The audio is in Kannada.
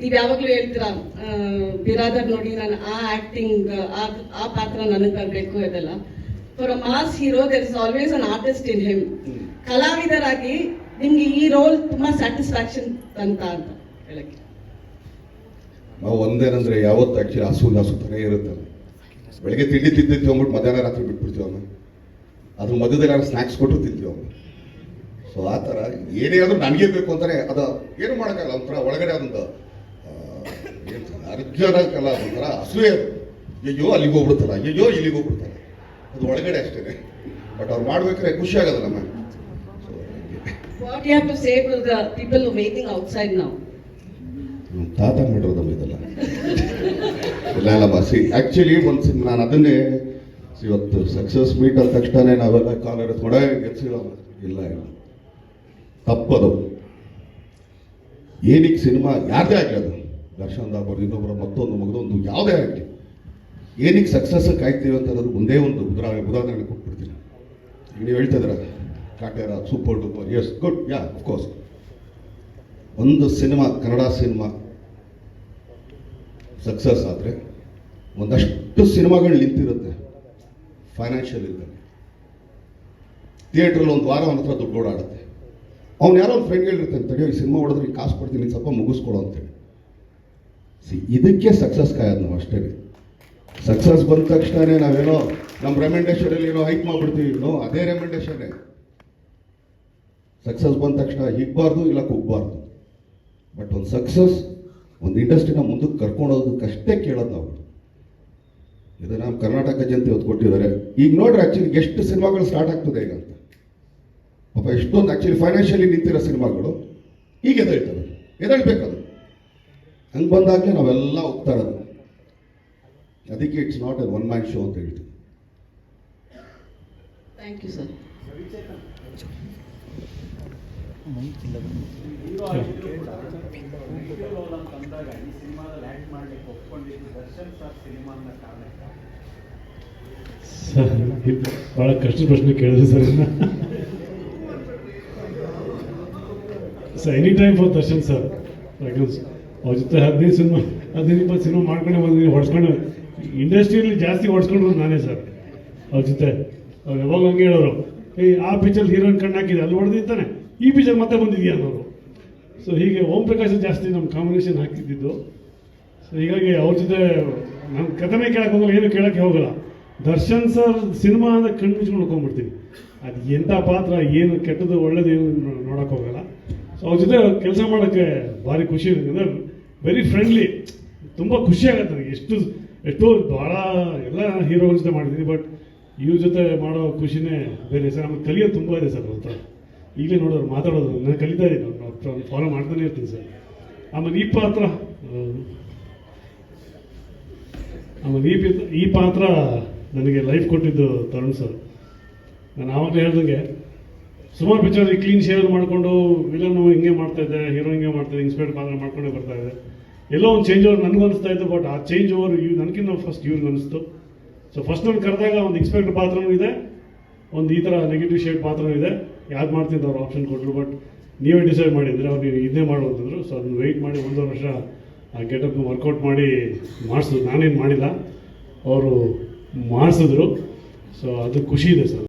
ನೀವ್ ಯಾವಾಗಲೂ ಹೇಳ್ತೀರಾ ಬಿರಾದರ್ ನೋಡಿ ನಾನು ಆ ಆಕ್ಟಿಂಗ್ ಆ ಪಾತ್ರ ನನಗೆ ಬರಬೇಕು ಇದೆಲ್ಲ. For a mass hero there is always an artist in him. ಕಲಾವಿದರಾಗಿ ನಿಮ್ಗೆ ಈ ರೋಲ್ ತುಂಬಾ ಸ್ಯಾಟಿಸ್ಫ್ಯಾಕ್ಷನ್ ಅಂತ ಅಂತ ಹೇಳಕ್ಕೆ. ನಾವು ಒಂದೇನಂದ್ರೆ ಯಾವತ್ತು ಆಕ್ಚುಲಿ ಹಸು ಹಸುತ್ತಾನೆ ಇರುತ್ತೆ ಬೆಳಗ್ಗೆ ತಿಂಡಿ ತಿಂದಿರ್ತೀವಿ ಅಂದ್ಬಿಟ್ಟು ಮಧ್ಯಾಹ್ನ ರಾತ್ರಿ ಬಿಟ್ಬಿಡ್ತೀವಿ ಅಮ್ಮ ಅದ್ರ ಮಧ್ಯದಲ್ಲಿ ಯಾರು ಸ್ನ್ಯಾಕ್ಸ್ ಕೊಟ್ಟರು ತಿಂತೀವಿ ಅಮ್ಮ ಸೊ ಆ ಥರ ಏನೇ ಆದರೂ ನನಗೆ ಬೇಕು ಅಂತಾನೆ ಅದು ಏನು ಮಾಡೋಕ್ಕಲ್ಲ ಒಂಥರ ಒಳಗಡೆ ಅದೊಂದು ಅರ್ಜನಕ್ಕಲ್ಲ ಒಂಥರ ಅಸೂಯೆ. ಅಯ್ಯೋ ಅಲ್ಲಿಗೆ ಹೋಗ್ಬಿಡ್ತಾರ ಅಯ್ಯೋ ಇಲ್ಲಿಗೆ ಹೋಗ್ಬಿಡ್ತಾರೆ ಅದು ಒಳಗಡೆ ಅಷ್ಟೇ ಬಟ್ ಅವ್ರು ಮಾಡ್ಬೇಕಾದ್ರೆ ಖುಷಿ ಆಗೋದಲ್ಲ ma'am what you have to say to the people outside ನಾವು ನಮ್ಮ ತಾತ ಮಾಡಿರೋದಮ್ಮ ಇದೆಲ್ಲ. ಇಲ್ಲ ಇಲ್ಲ ಬಾಸಿ ಆ್ಯಕ್ಚುಲಿ ಒಂದು ನಾನು ಅದನ್ನೇ ಇವತ್ತು ಸಕ್ಸಸ್ ಮೀಟ್ ಅಂದ ತಕ್ಷಣ ನಾವೆಲ್ಲ ಕಾಲರ್ ಎತ್ಕೊಂಡೆ ಗೆಲ್ಸಿಲ್ಲ ಇಲ್ಲ ಇಲ್ಲ. ತಪ್ಪದು. ಏನಕ್ಕೆ ಸಿನಿಮಾ, ಯಾರದೇ ಆಗಲಿ ಅದು. ದರ್ಶನ್ ದಾಬರ್ ಇನ್ನೊಬ್ಬರ ಮತ್ತೊಂದು ಮಗದೊಂದು, ಯಾವುದೇ ಆಗಲಿ. ಏನಕ್ಕೆ ಸಕ್ಸಸ್ ಕಾಯ್ತೀವಿ ಅಂತ ಅನ್ನೋದು ಒಂದೇ ಒಂದು ಉದಾಹರಣೆ ಉದಾಹರಣೆ ಕೊಟ್ಬಿಡ್ತೀನಿ. ಈಗ ನೀವು ಹೇಳ್ತಾ ಇದ್ದೀರ, Kaatera, super duper yes good yeah of course ಒಂದು ಸಿನಿಮಾ, ಕನ್ನಡ ಸಿನಿಮಾ ಸಕ್ಸಸ್ ಆದರೆ ಒಂದಷ್ಟು ಸಿನಿಮಾಗಳು ನಿಂತಿರುತ್ತೆ. ಫೈನಾನ್ಷಿಯಲ್ ಇದ್ದಾಗ ಥಿಯೇಟ್ರಲ್ಲಿ ಒಂದು ವಾರ ಅವನ ಹತ್ರ ದುಡ್ಡು ಓಡಾಡುತ್ತೆ. ಅವ್ನು ಯಾರೋ ಒಂದು ಫ್ರೆಂಡ್ ಹೇಳಿರ್ತಾನೆ ತಡೆಯೋ ಈ ಸಿನಿಮಾ ಹೊಡೆದ್ರೆ ಕಾಸು ಕೊಡ್ತೀನಿ ಸ್ವಲ್ಪ ಮುಗಿಸ್ಕೊಡು ಅಂತೇಳಿ ಸಿ ಇದಕ್ಕೆ ಸಕ್ಸಸ್ ಕಾಯೋದು ನಾವು ಅಷ್ಟೇ. ಸಕ್ಸಸ್ ಬಂದ ತಕ್ಷಣನೇ ನಾವೇನೋ ನಮ್ಮ ರೆಮೆಂಡೇಶನಲ್ಲಿ ಏನೋ ಹೈಕ್ ಮಾಡ್ಬಿಡ್ತೀವಿ, ನೋ, ಅದೇ ರೆಮೆಂಡೇಶನೇ ಸಕ್ಸಸ್ ಬಂದ ತಕ್ಷಣ ಹಿಗ್ಬಾರ್ದು ಇಲ್ಲ ಕುಗ್ಬಾರ್ದು. ಬಟ್ ಒಂದು ಸಕ್ಸಸ್ ಒಂದು ಇಂಡಸ್ಟ್ರಿನ ಮುಂದಕ್ಕೆ ಕರ್ಕೊಂಡು ಹೋಗೋದಕ್ಕಷ್ಟೇ ಕೇಳೋದು ನಾವು. ಇದು ನಮ್ಮ ಕರ್ನಾಟಕ ಜನತೆ ಹೊತ್ತು ಕೊಟ್ಟಿದ್ದಾರೆ. ಈಗ ನೋಡ್ರಿ ಆ್ಯಕ್ಚುಲಿ ಎಷ್ಟು ಸಿನಿಮಾಗಳು ಸ್ಟಾರ್ಟ್ ಆಗ್ತದೆ ಈಗ ಅಂತ. ಪಾಪ ಎಷ್ಟೊಂದು ಆ್ಯಕ್ಚುಲಿ ಫೈನಾನ್ಷಿಯಲಿ ನಿಂತಿರೋ ಸಿನಿಮಾಗಳು ಈಗ ಎದ್ದೇಳ್ತವೆ ಎದ್ದೇಳ್ಬೇಕದು ಹಂಗೆ ಬಂದಾಗಲೇ ನಾವೆಲ್ಲ ಹೋಗ್ತಾ ಇರೋದು. ಅದಕ್ಕೆ it's not a one man show ಅಂತ ಹೇಳ್ತೀವಿ ಥ್ಯಾಂಕ್ ಯು ಸರ್ ಸರ್ ಭಾಳ ಕಷ್ಟದ ಪ್ರಶ್ನೆ ಕೇಳಿದ್ರಿ sir sir any time for Darshan sir ಯಾಕಂದ್ರೆ ಅವ್ರ ಜೊತೆ ಹದಿನೈದು ಸಿನಿಮಾ, ಹದಿನೈದು ಇಪ್ಪತ್ತು ಸಿನಿಮಾ ಮಾಡ್ಕೊಂಡೆ ಬಂದಿದ್ದೀನಿ, ಹೊಡ್ಸ್ಕೊಂಡು. ಇಂಡಸ್ಟ್ರಿಯಲ್ಲಿ ಜಾಸ್ತಿ ಹೊಡ್ಸ್ಕೊಂಡ್ರು ನಾನೇ ಸರ್ ಅವ್ರ ಜೊತೆ. ಅವ್ರು ಯಾವಾಗ ಹಂಗೆ ಹೇಳೋರು ಏಯ್, ಆ ಪಿಕ್ಚರ್ ಹೀರೋಯಿನ್ ಕಣ್ಣು ಹಾಕಿದೆ ಅಲ್ಲಿ ಹೊಡೆದಿದ್ದಾನೆ ಈ ಪಿಕ್ಚರ್ ಮತ್ತೆ ಬಂದಿದೆಯಾ ಅನ್ನೋರು. ಸೊ ಹೀಗೆ ಓಂ ಪ್ರಕಾಶ್ ಜಾಸ್ತಿ ನಮ್ಮ ಕಾಂಬಿನೇಷನ್ ಹಾಕಿದ್ದಿದ್ದು ಸೊ ಹೀಗಾಗಿ ಅವ್ರ ಜೊತೆ ನಾನು ಕಥೆನೇ ಕೇಳಕ್ಕೆ ಹೋಗಲ್ಲ, ಏನು ಕೇಳೋಕ್ಕೆ ಹೋಗಲ್ಲ. ದರ್ಶನ್ ಸರ್ ಸಿನಿಮಾ ಅಂದ್ರೆ ಕಣ್ಣು ಮುಚ್ಕೊಂಡು ಹೋಗ್ಬಿಡ್ತೀನಿ ಅದು ಎಂಥ ಪಾತ್ರ, ಏನು ಕೆಟ್ಟದ್ದು, ಒಳ್ಳೇದು, ಏನು ನೋಡೋಕ್ಕೆ ಹೋಗಲ್ಲ. ಸೊ ಅವ್ರ ಜೊತೆ ಕೆಲಸ ಮಾಡೋಕ್ಕೆ ಭಾರಿ ಖುಷಿ ಇರುತ್ತೆ. ವೆರಿ ಫ್ರೆಂಡ್ಲಿ ತುಂಬ ಖುಷಿ ಆಗುತ್ತೆ ನನಗೆ. ಎಷ್ಟು, ಎಷ್ಟೋ ಭಾಳ ಎಲ್ಲ ಹೀರೋಗಳ ಜೊತೆ ಮಾಡಿದ್ದೀನಿ ಬಟ್ ಇವ್ರ ಜೊತೆ ಮಾಡೋ ಖುಷಿನೇ ಬೇರೆ ಸರ್ ನಮಗೆ ಕಲಿಯೋದು ತುಂಬ ಇದೆ ಸರ್ ಅವ್ರ ಈಗಲೇ ನೋಡೋರು ಮಾತಾಡೋದು ನಾನು ಕಲಿತಾ ಇದ್ದೀನಿ. ಫಾಲೋ ಮಾಡ್ತಾನೆ ಇರ್ತೀನಿ ಸರ್. ಆಮೇಲೆ ಈ ಪಾತ್ರ ಆಮೇಲೆ ಈ ಈ ಪಾತ್ರ ನನಗೆ ಲೈಫ್ ಕೊಟ್ಟಿದ್ದು ತರುಣ್ ಸರ್. ನಾನು ಆವಾಗಲೇ ಹೇಳ್ದಂಗೆ ಸುಮಾರು ಪಿಕ್ಚರ್ ಕ್ಲೀನ್ ಶೇವ್ ಮಾಡಿಕೊಂಡು ವಿಲನ್ ಹಿಂಗೆ ಮಾಡ್ತಾ ಇದ್ದೆ ಹೀರೋ ಹಿಂಗೆ ಮಾಡ್ತಾ ಇನ್ಸ್ಪೈರ್ಡ್ ಪಾತ್ರ ಮಾಡ್ಕೊಂಡೇ ಬರ್ತಾ ಇದೆ. ಎಲ್ಲೋ ಒಂದು ಚೇಂಜ್ ಓವರ್ ನನಗೂ ಅನಿಸ್ತಾ ಇತ್ತು ಬಟ್ ಆ ಚೇಂಜ್ ಓವರ್ ಇವ್ ನನಗಿನ್ನ ಫಸ್ಟ್ ಇವ್ರಿಗೆ ಅನಿಸ್ತು. ಸೊ ಫಸ್ಟ್ ನಾನು ಕರೆದಾಗ ಒಂದು ಇನ್ಸ್ಪೆಕ್ಟರ್ ಪಾತ್ರನೂ ಇದೆ, ಒಂದು ಈ ಥರ ನೆಗೆಟಿವ್ ಶೇಡ್ ಪಾತ್ರನೂ ಇದೆ. ಯಾವ್ದು ಮಾಡ್ತೀನಿ ಅವ್ರು ಆಪ್ಷನ್ ಕೊಟ್ಟರು ಬಟ್ ನೀವೇ ಡಿಸೈಡ್ ಮಾಡಿದರೆ ಅವ್ರು ನೀವು ಇದನ್ನೇ ಮಾಡು ಅಂತಂದ್ರು. ಸೊ ಅದನ್ನು ವೆಯ್ಟ್ ಮಾಡಿ ಒಂದು ವರ್ಷ ಆ ಗೆಟಪ್ನ ವರ್ಕೌಟ್ ಮಾಡಿ ಮಾಡಿಸಿದ್ರು. ನಾನೇನು ಮಾಡಿಲ್ಲ, ಅವರು ಮಾಡಿಸಿದ್ರು. ಸೊ ಅದು ಖುಷಿ ಇದೆ ಸರ್.